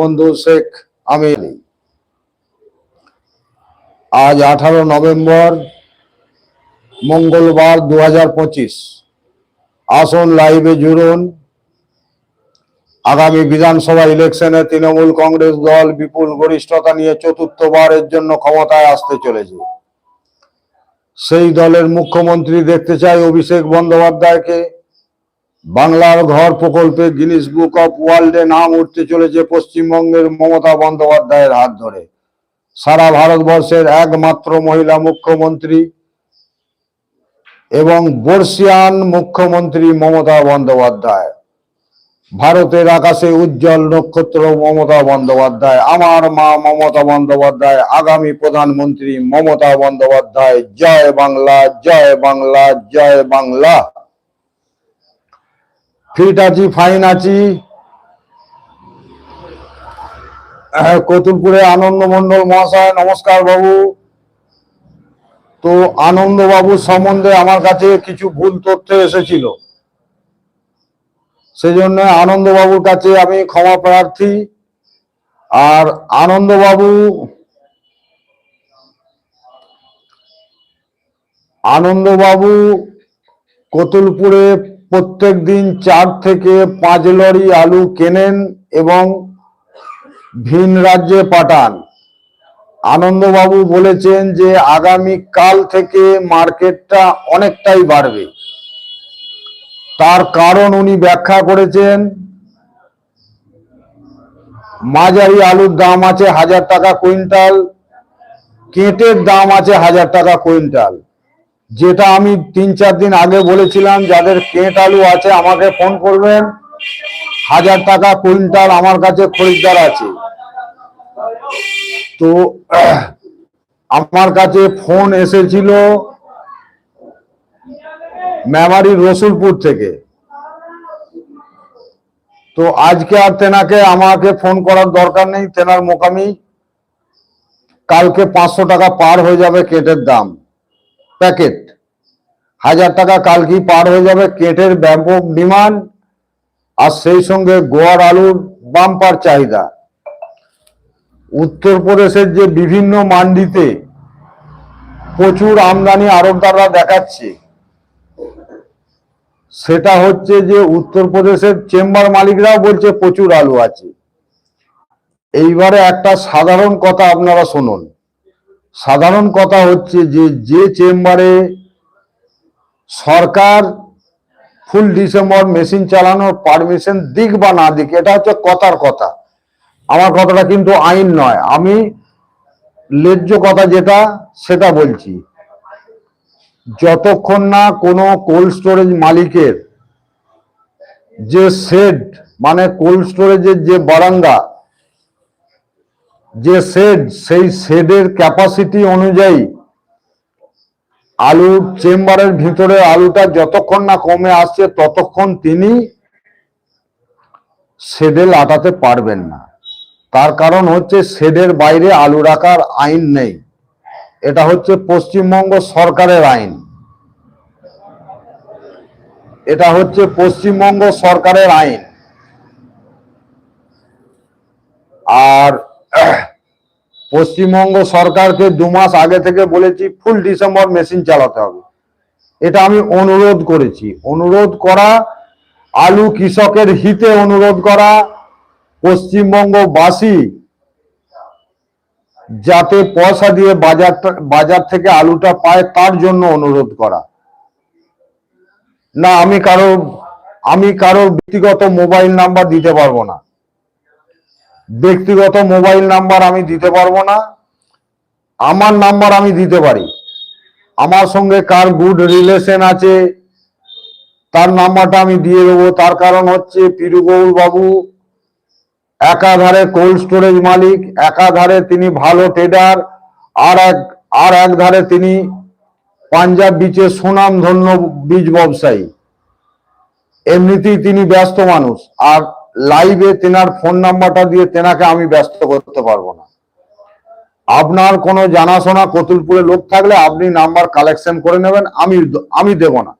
বন্ধু শেখ আমির আজ আঠারো নভেম্বর মঙ্গলবার দু আসন লাইভে জুড়ুন। আগামী বিধানসভা ইলেকশনে তৃণমূল কংগ্রেস দল বিপুল গরিষ্ঠতা নিয়ে চতুর্থবারের জন্য ক্ষমতায় আসতে চলেছে। সেই দলের মুখ্যমন্ত্রী দেখতে চাই অভিষেক বন্দ্যোপাধ্যায়কে। বাংলার ঘর প্রকল্পে গিনিস বুক অফ ওয়ার্ল্ডে নাম উঠতে চলেছে পশ্চিমবঙ্গের মমতা বন্দ্যোপাধ্যায়ের হাত ধরে। সারা ভারতবর্ষের একমাত্র মহিলা মুখ্যমন্ত্রী এবং বর্ষিয়ান মুখ্যমন্ত্রী মমতা বন্দ্যোপাধ্যায়। ভারতের আকাশে উজ্জ্বল নক্ষত্র মমতা বন্দ্যোপাধ্যায়। আমার মা মমতা বন্দ্যোপাধ্যায়, আগামী প্রধানমন্ত্রী মমতা বন্দ্যোপাধ্যায়। জয় বাংলা জয় বাংলা জয় বাংলা। ফিট আছি ফাইন আছি। কতুলপুরে আনন্দ মন্ডল মহাশয়, নমস্কার বাবু। তো আনন্দ বাবু সম্বন্ধে আমার কাছে কিছু ভুল তথ্য এসেছিল। সেজন্য আনন্দ বাবুর কাছে আমি ক্ষমা প্রার্থী। আর আনন্দ বাবু আনন্দ বাবু কতুলপুরে প্রত্যেক দিন চার থেকে পাঁচ লরি আলু কেনেন এবং ভিন রাজ্যে পাঠান। আনন্দবাবু বলেছেন যে আগামী কাল থেকে মার্কেটটা অনেকটাই বাড়বে। তার কারণ উনি ব্যাখ্যা করেছেন, মাঝারি আলুর দাম আছে হাজার টাকা কুইন্টাল, কেটের দাম আছে হাজার টাকা কুইন্টাল। যেটা আমি তিন চার দিন আগে বলেছিলাম, যাদের কেট আলু আছে আমাকে ফোন করবেন। হাজার টাকা কুইন্টাল আমার কাছে খরিদ্দার আছে। তো, আমার কাছে ফোন এসেছিল মেমারি রসুলপুর থেকে। তো আজকে আর তেনাকে আমাকে ফোন করার দরকার নেই, তেনার মোকামি। কালকে পাঁচশো টাকা পার হয়ে যাবে কেটের দাম। প্যাকেট। হাজার টাকা কালকেই পার হয়ে যাবে? কেটের ব্যাপক ডিমান্ড। আর সেই সঙ্গে গোয়ার আলুর বাম্পার চাহিদা। উত্তরপ্রদেশের যে বিভিন্ন মান্ডিতে প্রচুর আমদানি আড়তদাররা দেখাচ্ছে। সেটা হচ্ছে যে উত্তরপ্রদেশের চেম্বার মালিকরাও বলছে প্রচুর আলু আছে। এইবারে একটা সাধারণ কথা আপনারা শুনুন। সাধারণ কথা হচ্ছে যে যে চেম্বারে সরকার ফুল ডিসেম্বর মেশিন চালানোর পারমিশন দিক বা না দিক, এটা হচ্ছে কথার কথা। আমার কথাটা কিন্তু আইন নয়। আমি ন্যায্য কথা যেটা, সেটা বলছি। যতক্ষণ না কোনো কোল্ড স্টোরেজ মালিকের যে শেড মানে কোল্ড স্টোরেজের যে বারান্দা যে শেড সেই শেডের ক্যাপাসিটি অনুযায়ী আলুর চেম্বারের ভিতরে আলুটা যতক্ষণ না কমে আসছে, ততক্ষণ তিনি শেডে লাটাতে পারবেন না। তার কারণ হচ্ছে শেডের বাইরে আলু রাখার আইন নেই। এটা হচ্ছে পশ্চিমবঙ্গ সরকারের আইন। এটা হচ্ছে পশ্চিমবঙ্গ সরকারের আইন। আর পশ্চিমবঙ্গ সরকারকে দু মাস আগে থেকে বলেছি ফুল ডিসেম্বর মেশিন চালাতে হবে। এটা আমি অনুরোধ করেছি। অনুরোধ করা, আলু কৃষকের হিতে অনুরোধ করা, পশ্চিমবঙ্গবাসী যাতে পয়সা দিয়ে বাজার বাজার থেকে আলুটা পায়, তার জন্য অনুরোধ করা। না, আমি কারও আমি কারও ব্যক্তিগত মোবাইল নাম্বার দিতে পারব না। ব্যক্তিগত মোবাইল নাম্বার আমি দিতে পারব না, আমার নাম্বার আমি দিতে পারি। আমার সঙ্গে কার গুড রিলেশন আছে, তার নাম্বারটা আমি দিয়ে দেবো। তার কারণ হচ্ছে পিরুগৌল বাবু একাধারে কোল্ড স্টোরেজ মালিক, একাধারে তিনি ভালো ট্রেডার আর এক আর এক ধারে তিনি পাঞ্জাব বিচের সুনামধন্য বীজ ব্যবসায়ী। এমনিতেই তিনি ব্যস্ত মানুষ। আর লাইভে তেনার ফোন নাম্বারটা দিয়ে তেনাকে আমি ব্যস্ত করতে পারব না। আপনার কোনো জানাশোনা কতুলপুরে লোক থাকলে আপনি নাম্বার কালেকশন করে নেবেন, আমি আমি দেব না।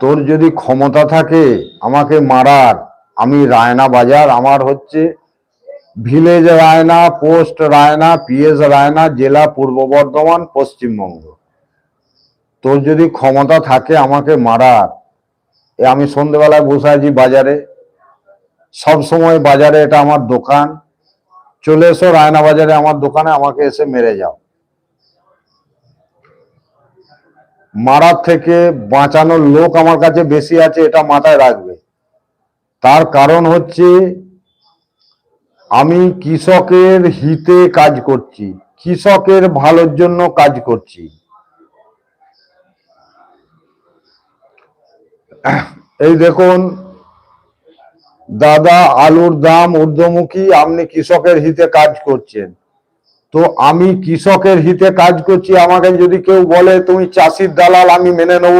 তোর যদি ক্ষমতা থাকে আমাকে মারার, আমি রায়না বাজার, আমার হচ্ছে village Raina, post Raina, PS Raina, জেলা পূর্ব বর্ধমান, পশ্চিমবঙ্গ। তোর যদি ক্ষমতা থাকে আমাকে মারার আমি সন্ধেবেলায় বসে আছি বাজারে। সব সময় বাজারে এটা আমার দোকান। চলে এসো রায়না বাজারে আমার দোকানে, আমাকে এসে মেরে যাও। মারার থেকে বাঁচানোর লোক আমার কাছে বেশি আছে, এটা মাথায় রাখবে। তার কারণ হচ্ছে আমি কৃষকের হিতে কাজ করছি, কৃষকের ভালোর জন্য কাজ করছি। এই দেখুন, দাদা আলুর দাম ঊর্ধ্বমুখী, আপনি কৃষকের হিতে কাজ করছেন। তো আমি কৃষকের হিতে কাজ করছি, আমাকে যদি কেউ বলে, তুমি চাষির দালাল, আমি মেনে নেব।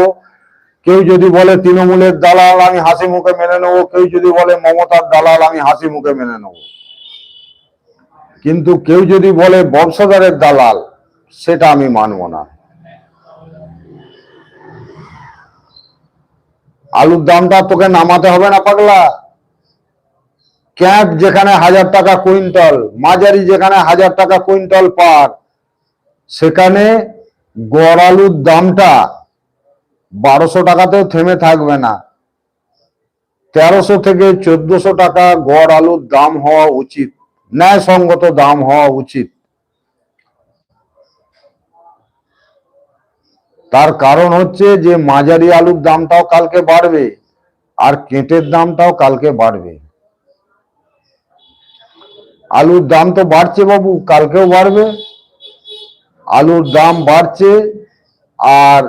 কেউ যদি বলে, তৃণমূলের দালাল, আমি হাসি মুখে মেনে নেব। কেউ যদি বলে, মমতার দালাল, আমি হাসি মুখে মেনে নেব। কিন্তু কেউ যদি বলে বংশধরের দালাল, সেটা আমি মানব না। আলুর দামটা তোকে নামাতে হবে না পাগলা। ক্যাপ যেখানে হাজার টাকা কুইন্টাল, মাঝারি যেখানে হাজার টাকা কুইন্টাল পার, সেখানে গড় আলুর দামটা বারোশো টাকাতেও থেমে থাকবে না। তেরোশো থেকে চোদ্দশো টাকা গড় আলুর দাম হওয়া উচিত। ন্যায়সঙ্গত দাম হওয়া উচিত। তার কারণ হচ্ছে যে মাঝারি আলুর দামটাও কালকে বাড়বে আর কেটের দামটাও কালকে বাড়বে। আলুর দাম তো বাড়ছে বাবু, কালকেও বাড়বে। আলুর দাম বাড়ছে আর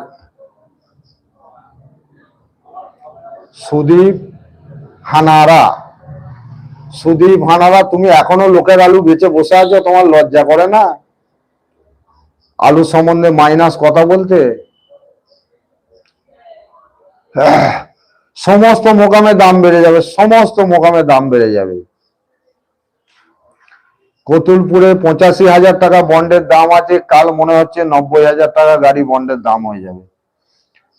সুদীপ হানারা সুদীপ হানারা তুমি এখনও লোকের আলু বেচে বসে আছো, তোমার লজ্জা করে না? আলু সম্বন্ধে মাইনাস কথা বলতে? সমস্ত মোকামে দাম বেড়ে যাবে, সমস্ত মোকামে দাম বেড়ে যাবে। কতুলপুরে পঁচাশি হাজার টাকা বন্ডের দাম আছে, কাল মনে হচ্ছে নব্বই হাজার টাকা গাড়ি বন্ডের দাম হয়ে যাবে।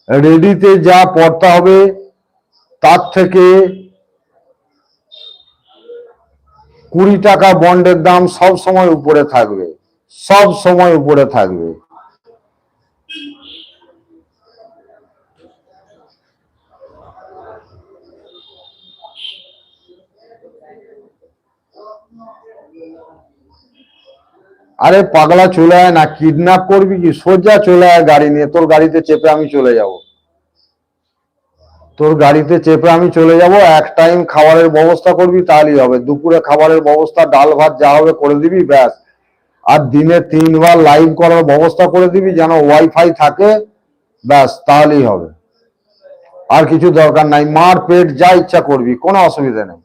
রেডিতে যা পড়তে হবে, তার থেকে কুড়ি টাকা বন্ডের দাম সব সময় উপরে থাকবে, সব সময় উপরে থাকবে। আরে পাগলা চলে আয় না কিডন্যাপ করবি কি? সোজা চলে আয় গাড়ি নিয়ে, তোর গাড়িতে চেপে আমি চলে যাব। তোর গাড়িতে চেপে আমি চলে যাব, এক টাইম খাবারের ব্যবস্থা করবি, তাহলেই হবে। দুপুরে খাবারের ব্যবস্থা, ডাল ভাত যা হবে করে দিবি, ব্যাস। আর দিনে তিনবার লাইভ করার ব্যবস্থা করে দিবি, যেন ওয়াইফাই থাকে, ব্যাস, তাহলেই হবে। আর কিছু দরকার নাই, মার পেট যা ইচ্ছা করবি, কোনো অসুবিধা নেই।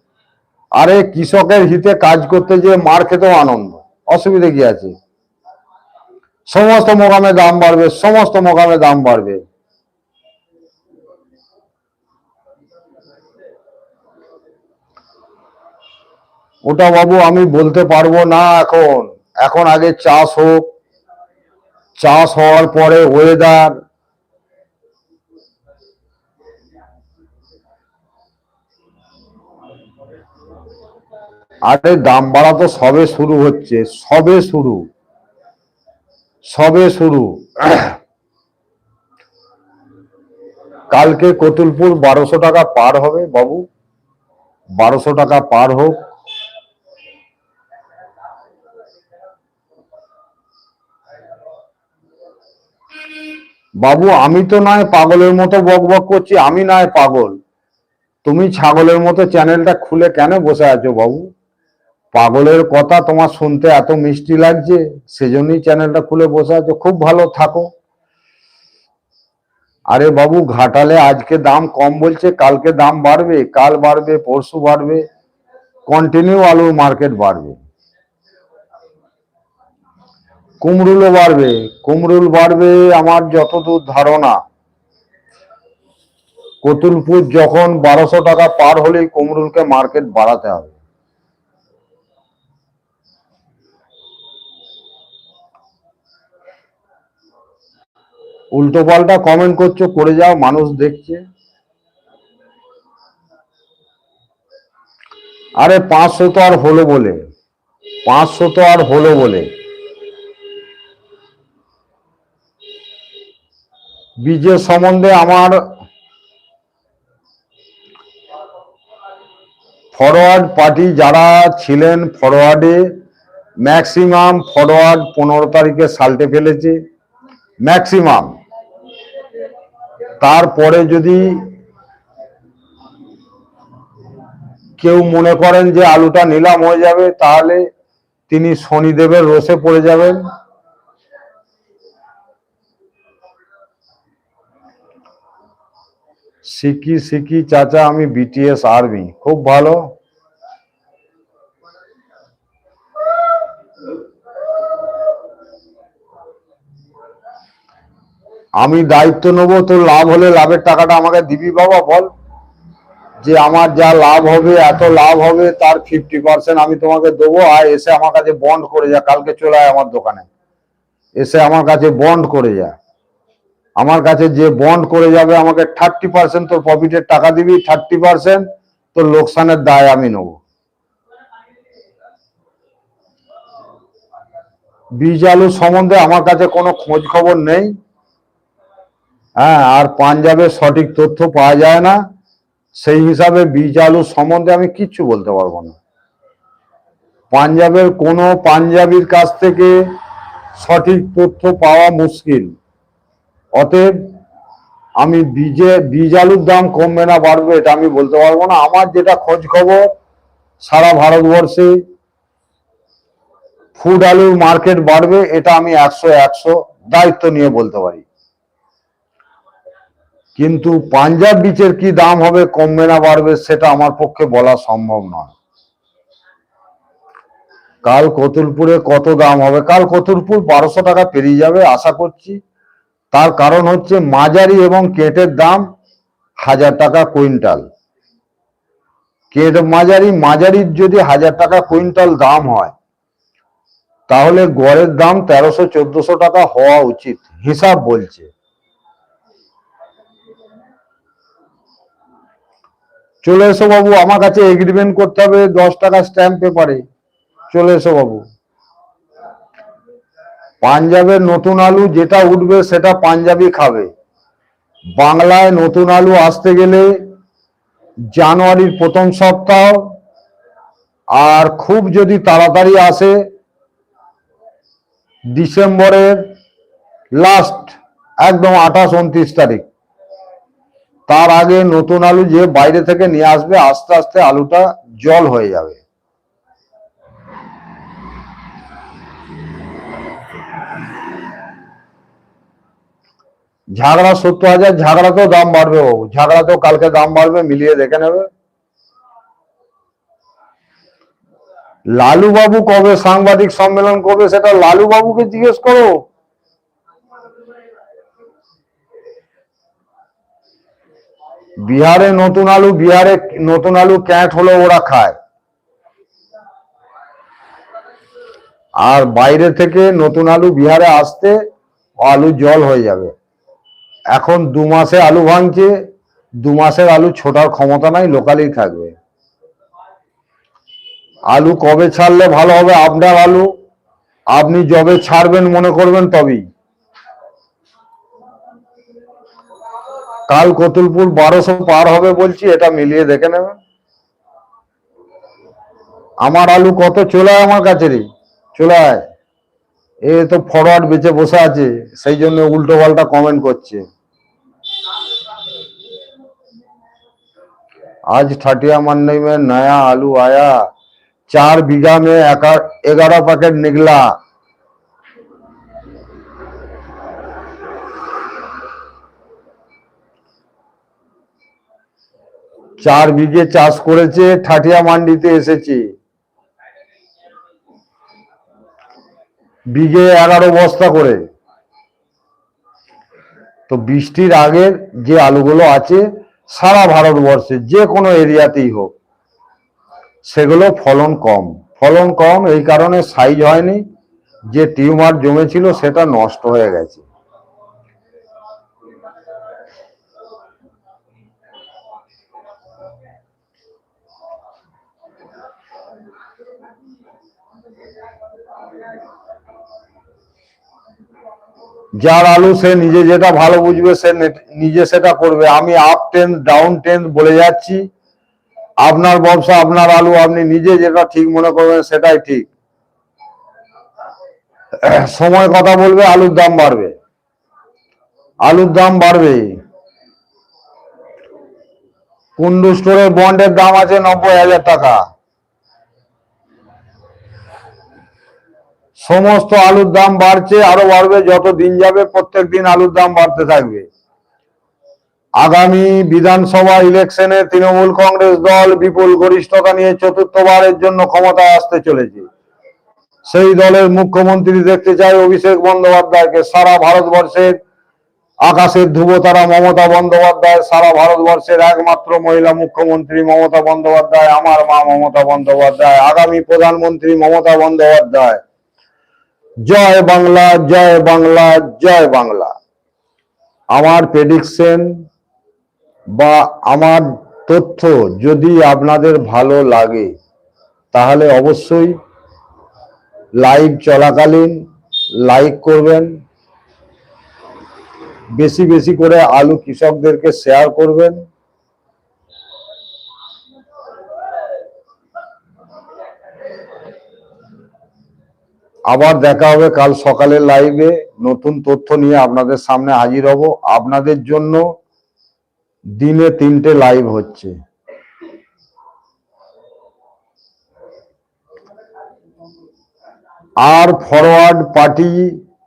আরে, কৃষকের হিতে কাজ করতে যে মার খেতেও আনন্দ, অসুবিধা কি আছে? সমস্ত মোকামে দাম বাড়বে, সমস্ত মোকামে দাম বাড়বে। ওটা বাবু আমি বলতে পারব না এখন। এখন আগে চাষ হোক। চাষ হওয়ার পরে ওয়েদার আরে দাম বাড়া তো সবে শুরু হচ্ছে, সবে শুরু। সবে শুরু। কালকে কতুলপুর বারোশো টাকা পার হবে বাবু। বারোশো টাকা পার হোক। বাবু, আমি তো নয় পাগলের মতো বক বক করছি, আমি নয় পাগল। তুমি ছাগলের মতো চ্যানেলটা খুলে কেন বসে আছো বাবু? পাগলের কথা তোমার শুনতে এত মিষ্টি লাগছে, সেজন্যই চ্যানেলটা খুলে বসে আছো, খুব ভালো থাকো। আরে বাবু, ঘাটালে আজকে দাম কম বলছে, কালকে দাম বাড়বে, কাল বাড়বে, পরশু বাড়বে কন্টিনিউ আলুর মার্কেট বাড়বে। কুমরুলও বাড়বে কুমরুল বাড়বে আমার যতদূর ধারণা। কতুলপুর যখন বারোশো টাকা পার হলেই কুমরুলকে মার্কেট বাড়াতে হবে। উল্টো পাল্টা কমেন্ট করছ, করে যাও, মানুষ দেখছে। আরে পাঁচশো তো আর হলো বলে, পাঁচশো তো আর হলো বলে। বীজের সম্বন্ধে আমার ফরওয়ার্ড পার্টি যারা ছিলেন ফরওয়ার্ডে ম্যাক্সিমাম ফরওয়ার্ড পনেরো তারিখে সাল্টে ফেলেছে। ম্যাক্সিমাম তারপরে যদি কেউ মনে করেন যে আলুটা নিলাম হয়ে যাবে, তাহলে তিনি শনিদেবের রোষে পড়ে যাবেন। সিকি সিকি চাচা, আমি বিটিএস আর্মি খুব ভালো। আমি দায়িত্ব নেব, তোর লাভ হলে লাভের টাকাটা আমাকে দিবি বাবা, বল। যে আমার যা লাভ হবে, এত লাভ হবে, তার ফিফটি পার্সেন্ট আমি তোমাকে দেবো, আর এসে আমার কাছে বন্ড করে যা, কালকে চলে আয় আমার দোকানে। এসে আমার কাছে বন্ড করে যা। আমার কাছে যে বন্ড করে যাবে, আমাকে থার্টি পার্সেন্ট তোর প্রফিটের টাকা দিবি থার্টি পার্সেন্ট তোর লোকসানের দায় আমি নেব। বীজ আলু সম্বন্ধে আমার কাছে কোনো খোঁজ খবর নেই। হ্যাঁ আর পাঞ্জাবের সঠিক তথ্য পাওয়া যায় না। সেই হিসাবে বীজ আলু সম্বন্ধে আমি কিচ্ছু বলতে পারব না। পাঞ্জাবের কোনো পাঞ্জাবির কাছ থেকে সঠিক তথ্য পাওয়া মুশকিল। অতএব আমি বীজে বীজ আলুর দাম কমবে না, বাড়বে, এটা আমি বলতে পারব না। আমার যেটা খোঁজ খবর সারা ভারতবর্ষে, ফুড আলুর মার্কেট বাড়বে, এটা আমি একশো একশো দায়িত্ব নিয়ে বলতে পারি। কিন্তু পাঞ্জাব বীচের কি দাম হবে, কমবে না, বাড়বে, সেটা আমার পক্ষে বলা সম্ভব নয়। কাল কতুলপুরে কত দাম হবে? কাল কতুলপুর বারোশো টাকা পেরিয়ে যাবে, আশা করছি। তার কারণ হচ্ছে মাঝারি এবং কেটের দাম হাজার টাকা কুইন্টাল। কেট মাঝারি, মাঝারির যদি হাজার টাকা কুইন্টাল দাম হয়, তাহলে গড়ের দাম তেরোশো, চোদ্দশো টাকা হওয়া উচিত, হিসাব বলছে। চলে এসো বাবু, আমার কাছে এগ্রিমেন্ট করতে হবে, দশ টাকা স্ট্যাম্প পেপারে চলে এসো বাবু। পাঞ্জাবের নতুন আলু যেটা উঠবে সেটা পাঞ্জাবি খাবে। বাংলায় নতুন আলু আসতে গেলে জানুয়ারির প্রথম সপ্তাহ, আর খুব যদি তাড়াতাড়ি আসে, ডিসেম্বরের লাস্ট একদম আঠাশ, উনত্রিশ তারিখ। তার আগে নতুন আলু যে বাইরে থেকে নিয়ে আসবে, আস্তে আস্তে আলুটা জল হয়ে যাবে। ঝাগড়া সত্তর হাজার, ঝাগড়াতেও দাম বাড়বে বাবু। ঝাগড়াতেও কালকে দাম বাড়বে, মিলিয়ে দেখে নেবে। লালু বাবু কবে সাংবাদিক সম্মেলন করবে সেটা লালু বাবুকে জিজ্ঞেস করো। বিহারে নতুন আলু, বিহারে নতুন আলু ক্যাট হলো ওরা খায়। আর বাইরে থেকে নতুন আলু বিহারে আসতে আলু জল হয়ে যাবে। এখন দু মাসে আলু ভাঙছে, দু মাসের আলু ছোটার ক্ষমতা নাই, লোকালেই থাকবে। আলু কবে ছাড়লে ভালো হবে? আপনার আলু, আপনি যবে ছাড়বেন মনে করবেন তবেই। কাল কতুলপুর বারোশো পার হবে বলছি, এটা মিলিয়ে দেখে নেবেন। আমার আলু কত চলে আমার কাছে রে? চলে আয় এ তো ফরওয়ার্ড বেঁচে বসে আছে সেই জন্য উল্টো পাল্টা কমেন্ট করছে आज ठटिया मंडी में नया आलू आया चार बीघा में ग्यारह पैकेट निकला চার বিঘে চাষ করেছে ঠাটিয়া মান্ডিতে এসেছে বিঘে এগারো বস্তা করে। তো বৃষ্টির আগের যে আলুগুলো আছে, সারা ভারতবর্ষে যে কোনো এরিয়াতেই হোক, সেগুলো ফলন কম। ফলন কম এই কারণে সাইজ হয়নি। যে টিউমার জমেছিল, সেটা নষ্ট হয়ে গেছে। যার আলু সে নিজে যেটা ভালো বুঝবে, সে নিজে সেটা করবে। আমি আপ টেন ডাউন টেন বলে যাচ্ছি। আপনার ব্যবসা, আপনার আলু, আপনি নিজে যেটা ঠিক মনে করবেন সেটাই ঠিক। সময় কথা বলবে, আলুর দাম বাড়বে। আলুর দাম বাড়বে। কুন্ডু স্টোরের বন্ডের দাম আছে নব্বই হাজার টাকা। সমস্ত আলুর দাম বাড়ছে, আরও বাড়বে, যত দিন যাবে প্রত্যেক দিন আলুর দাম বাড়তে থাকবে। আগামী বিধানসভা ইলেকশনে তৃণমূল কংগ্রেস দল বিপুল গরিষ্ঠতা নিয়ে চতুর্থবারের জন্য ক্ষমতায় আসতে চলেছে। সেই দলের মুখ্যমন্ত্রী দেখতে চাই অভিষেক বন্দ্যোপাধ্যায়কে। সারা ভারতবর্ষের আকাশের ধ্রুবতারা মমতা বন্দ্যোপাধ্যায়, সারা ভারতবর্ষের একমাত্র মহিলা মুখ্যমন্ত্রী মমতা বন্দ্যোপাধ্যায়, আমার মা মমতা বন্দ্যোপাধ্যায়, আগামী প্রধানমন্ত্রী মমতা বন্দ্যোপাধ্যায়। জয় বাংলা জয় বাংলা জয় বাংলা। আমার প্রেডিকশন বা আমার তথ্য যদি আপনাদের ভালো লাগে, তাহলে অবশ্যই লাইভ চলাকালীন লাইক করবেন। বেশি বেশি করে আলু কৃষকদেরকে শেয়ার করবেন। আবার দেখা হবে কাল সকালের লাইভে নতুন তথ্য নিয়ে আপনাদের সামনে হাজির হব। আপনাদের জন্য দিনে তিনটে লাইভ হচ্ছে। আর ফরওয়ার্ড পার্টি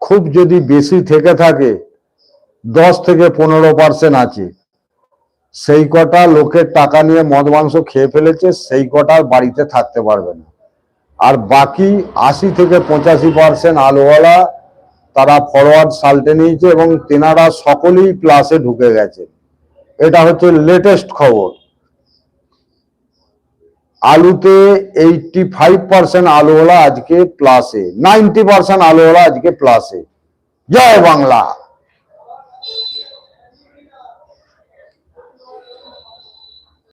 খুব যদি বেশি থেকে থাকে, দশ থেকে পনেরো পার্সেন্ট আছে। সেই কটা লোকের টাকা নিয়ে মদ মাংস খেয়ে ফেলেছে, সেই কটা বাড়িতে থাকতে পারবে না। আর বাকি আশি থেকে পঁচাশি পার্সেন্ট আলুওয়ালা, তারা ফরওয়ার্ড সাল্টে নিয়েছে এবং তেনারা সকলেই প্লাসে ঢুকে গেছে। এটা হচ্ছে লেটেস্ট খবর। আলুতে এইটটি ফাইভ পার্সেন্ট আলুওয়ালা আজকে প্লাসে নাইনটি পার্সেন্ট আলুওয়ালা আজকে প্লাসে জয় বাংলা!